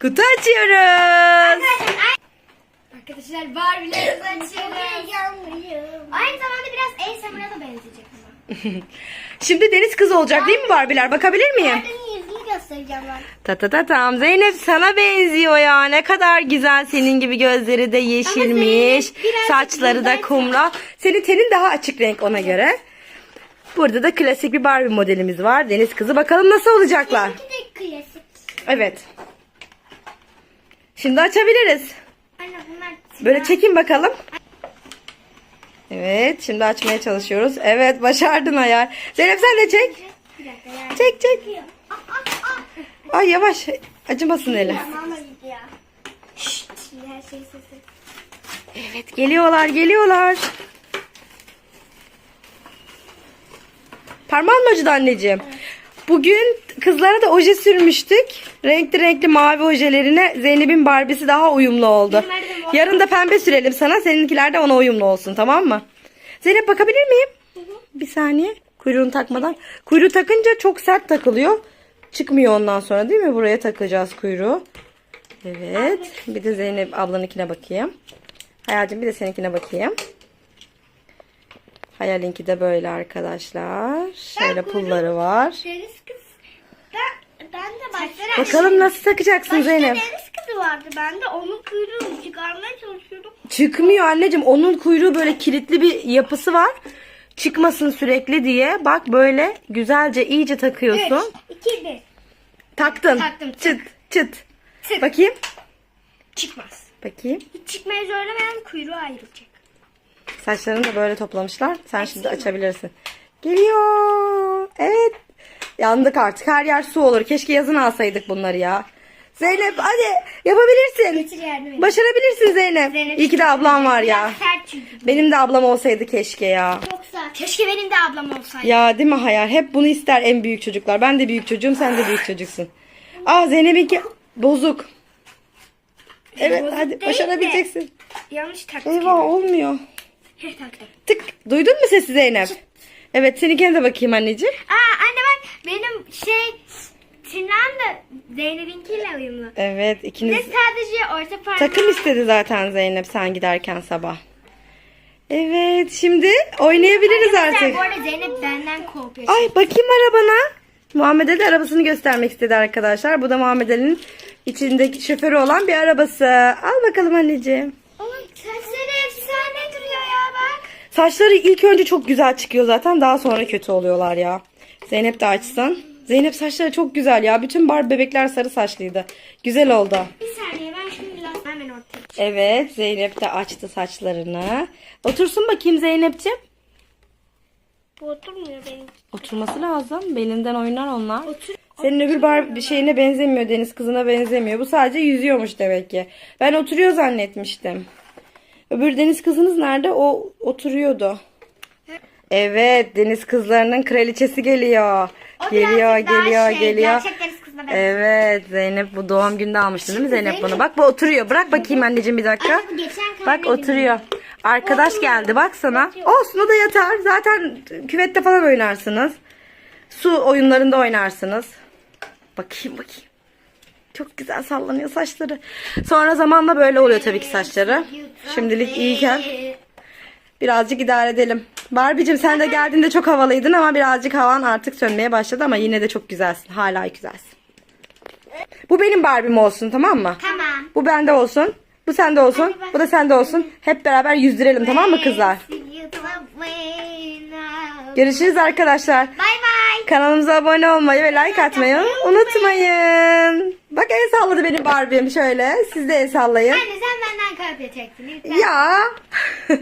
Kutu açıyoruz. Arkadaşlar Barbie'lerimizi açıyoruz. Aynı zamanda biraz ASMR'a da benzeyecek ama. Şimdi deniz kızı olacak değil mi Barbiler? Bakabilir miyim? Arda'nın yüzünü göstereceğim ben. Ta ta ta tam. Zeynep sana benziyor ya. Ne kadar güzel. Senin gibi gözleri de yeşilmiş. Zeynep birazcık Saçları da kumral. Senin tenin daha açık renk ona göre. Burada da klasik bir Barbie modelimiz var. Deniz kızı. Bakalım nasıl olacaklar. İki de klasik. Evet. Şimdi açabiliriz. Böyle çekin bakalım. Evet, şimdi açmaya çalışıyoruz. Evet, başardın ayar. Zeynep sen de çek. Çek çek. Ay yavaş. Acımasın eli. Şey. Evet, geliyorlar, geliyorlar. Parmağın mı acıdı anneciğim? Bugün kızlara da oje sürmüştük. Renkli renkli mavi ojelerine Zeynep'in Barbie'si daha uyumlu oldu. Yarın da pembe sürelim sana. Seninkiler de ona uyumlu olsun tamam mı? Zeynep bakabilir miyim? Bir saniye. Kuyruğunu takmadan. Kuyruğu takınca çok sert takılıyor. Çıkmıyor ondan sonra değil mi? Buraya takacağız kuyruğu. Evet. Bir de Zeynep ablanınkine bakayım. Hayalcim bir de seninkine bakayım. Hayalinki de böyle arkadaşlar. Şöyle pulları var. Başlara Bakalım nasıl takacaksın Başta Zeynep? deniz kızı vardı. Ben de onun kuyruğunu çıkarmaya çalışıyordum. Çıkmıyor anneciğim. Onun kuyruğu böyle kilitli bir yapısı var. Çıkmasın sürekli diye. Bak böyle güzelce iyice takıyorsun. 2, 1. Taktın. Taktım, Çıt çıt. Tık. Bakayım. Çıkmaz. Bakayım. Hiç çıkmayı söylemeyen kuyruğu ayrılacak. Saçlarını da böyle toplamışlar. Sen şimdi açabilirsin. Geliyor. Evet. Yandık artık. Her yer su olur. Keşke yazın alsaydık bunları ya. Zeynep hadi yapabilirsin. Getir yardım et. Başarabilirsin Zeynep. Zeynep İyi ki de ablam var ya. Biraz sert çünkü. Benim de ablam olsaydı keşke ya. Çok sert. Keşke benim de ablam olsaydı. Ya değil mi hayal? Hep bunu ister en büyük çocuklar. Ben de büyük çocuğum, sen de büyük çocuksun. Aa Zeynep'inki bozuk. Evet Bozuk hadi değil başarabileceksin. Yanlış taktık. Eyvah olmuyor. Heh. Tık. Duydun mu sesi Zeynep? Evet seninkine de bakayım anneciğim. Aa anne bak benim şey tırnağım da Zeynep'inkiyle uyumlu. Evet Bir ikiniz de sadece orta parmağı. takım istedi zaten Zeynep sen giderken sabah. Evet şimdi oynayabiliriz Arkadaşlar, artık. Bu arada Zeynep benden kopya. Ay bakayım arabana. Muhammed Ali arabasını göstermek istedi arkadaşlar. Bu da Muhammed Ali'nin içindeki şoförü olan bir arabası. Al bakalım anneciğim. Oğlum saçları Saçları ilk önce çok güzel çıkıyor zaten. Daha sonra kötü oluyorlar ya. Zeynep de açsın. Zeynep saçları çok güzel ya. Bütün bar bebekler sarı saçlıydı. Güzel oldu. Bir saniye ben şunu biraz hemen ortaya Evet Zeynep de açtı saçlarını. Otursun bakayım Zeynep'ciğim. Bu oturmuyor benim. Oturması lazım. Belinden oynar onlar. Otur. Senin öbür bar bir şeyine benzemiyor. Deniz kızına benzemiyor. Bu sadece yüzüyormuş demek ki. Ben oturuyor zannetmiştim. Öbür deniz kızınız nerede? O oturuyordu. Evet, deniz kızlarının kraliçesi geliyor. O geliyor, birazcık daha geliyor, şey, geliyor. Gerçek deniz kızına benziyor. Evet, Zeynep bu doğum günde almıştın değil mi Zeynep bunu? Bak bu oturuyor. Bırak bakayım anneciğim bir dakika. Anne, bu geçen Bak oturuyor. Arkadaş geldi bak sana. Olsun o da yatar. Zaten küvette falan oynarsınız. Su oyunlarında oynarsınız. Bakayım bakayım. Çok güzel sallanıyor saçları. Sonra zamanla böyle oluyor tabii ki saçları. Şimdilik iyiken birazcık idare edelim. Barbie'cim sen de geldiğinde çok havalıydın ama birazcık havan artık sönmeye başladı ama yine de çok güzelsin. Hala güzelsin. Bu benim Barbie'm olsun tamam mı? Tamam. Bu bende olsun. Bu sende olsun. Bu da sende olsun. Hep beraber yüzdürelim tamam mı kızlar? Görüşürüz arkadaşlar. Bay bay. Kanalımıza abone olmayı ve like atmayı unutmayın. Bak el salladı benim Barbie'm şöyle. Siz de el sallayın. Anne sen benden kopya çektin. Lütfen. Ya.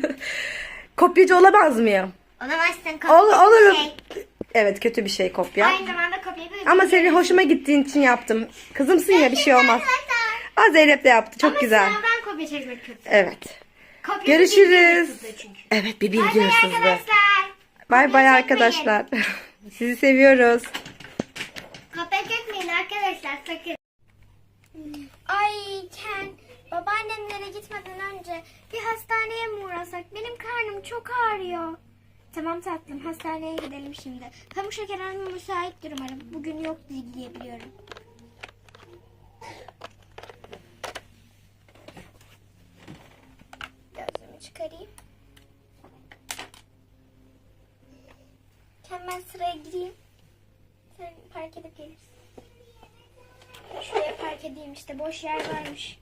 Kopyacı olamaz mıyım? Olamazsın kopya. Ol, olurum. Şey. Evet kötü bir şey kopya. Aynı zamanda kopya bir Ama senin hoşuma gittiğin için yaptım. Kızımsın ya bir şey olmaz. Aa Zeynep de yaptı. Çok Ama güzel. sınavdan kopya çekmek kötü. Evet. Kopya Görüşürüz. Evet bir Bay bilgi bay hırsızlığı. arkadaşlar. Bay bay arkadaşlar. Sizi seviyoruz. Babaannemlere gitmeden önce bir hastaneye mi uğrasak? Benim karnım çok ağrıyor. Tamam tatlım hastaneye gidelim şimdi. Pamuk Şeker Hanım müsaittir umarım. Bugün yok diyebiliyorum. Gözümü çıkarayım. Hemen sıraya gireyim. Sen park edip gelirsin. Şuraya park edeyim işte boş yer varmış.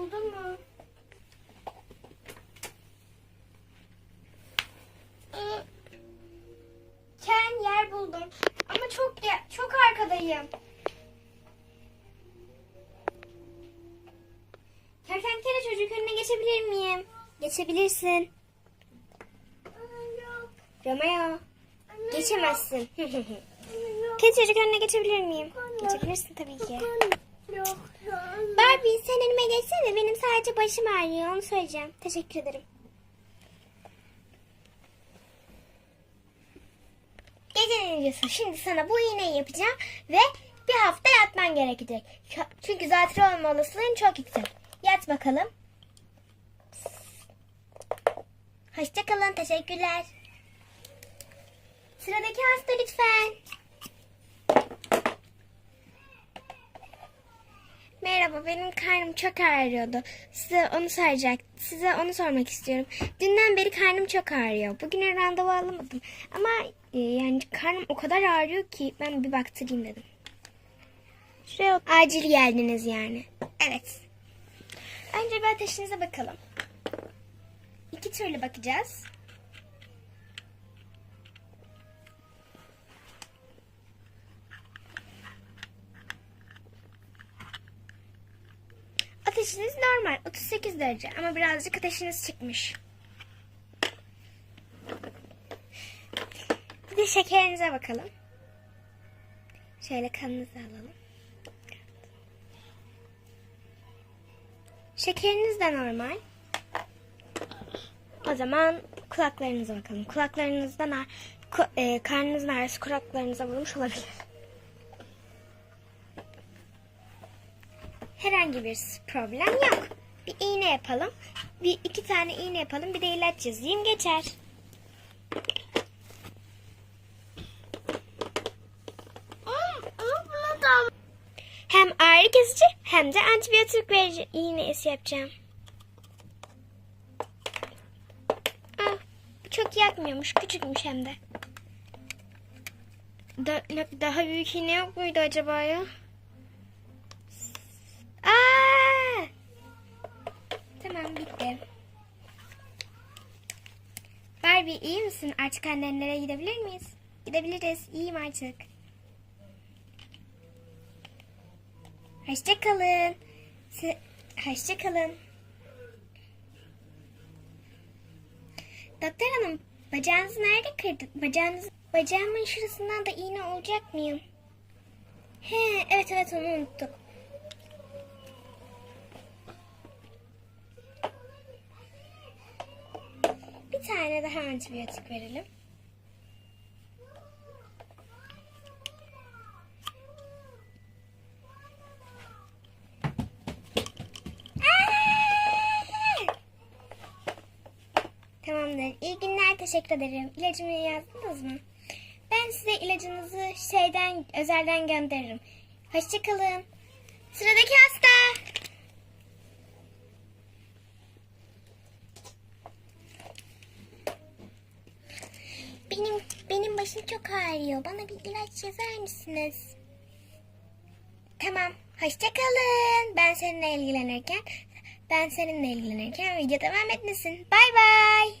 Buldun mu? Ken yer buldum. Ama çok çok arkadayım. Kertenkele çocuk önüne geçebilir miyim? Geçebilirsin. Romeo. Geçemezsin. Kedi çocuk önüne geçebilir miyim? Geçebilirsin tabii ki. Barbie sen önüme geçsene. Benim sadece başım ağrıyor. Onu söyleyeceğim. Teşekkür ederim. Gecenin incisi. Şimdi sana bu iğneyi yapacağım ve bir hafta yatman gerekecek. Çünkü zatürre olma olasılığın çok yüksek. Yat bakalım. Hoşçakalın. Teşekkürler. Sıradaki hasta lütfen. Merhaba, benim karnım çok ağrıyordu. Size onu soracak, size onu sormak istiyorum. Dünden beri karnım çok ağrıyor. Bugün randevu alamadım. Ama e, yani karnım o kadar ağrıyor ki ben bir baktırayım dedim. Şuraya acil geldiniz yani. Evet. Önce bir ateşinize bakalım. İki türlü bakacağız. Ateşiniz normal 38 derece ama birazcık ateşiniz çıkmış. Bir de şekerinize bakalım. Şöyle kanınızı alalım. Şekeriniz de normal. O zaman kulaklarınıza bakalım. Kulaklarınızdan ku- e, karnınızın ağrısı kulaklarınıza vurmuş olabilir. Herhangi bir problem yok. Bir iğne yapalım. Bir iki tane iğne yapalım. Bir de ilaç yazayım geçer. Hem ağrı kesici hem de antibiyotik verici iğnesi yapacağım. Ah, çok yakmıyormuş. Küçükmüş hem de. Da- daha büyük iğne yok muydu acaba ya? Aa! Tamam bitti. Barbie iyi misin? Artık annenlere gidebilir miyiz? Gidebiliriz. İyiyim artık. Hoşça kalın. Si- Hoşça kalın. Doktor hanım, bacağınızı nerede kırdı? Bacağınız, bacağımın şurasından da iğne olacak mıyım? He, evet evet onu unuttuk. Bir tane daha antibiyotik verelim. Tamamdır. İyi günler. Teşekkür ederim. İlacımı yazdınız mı? Ben size ilacınızı şeyden, özelden gönderirim. Hoşçakalın. Sıradaki hasta. Benim benim başım çok ağrıyor. Bana bir ilaç yazar mısınız? Tamam. Hoşça kalın. Ben seninle ilgilenirken ben seninle ilgilenirken video devam etmesin. Bay bay.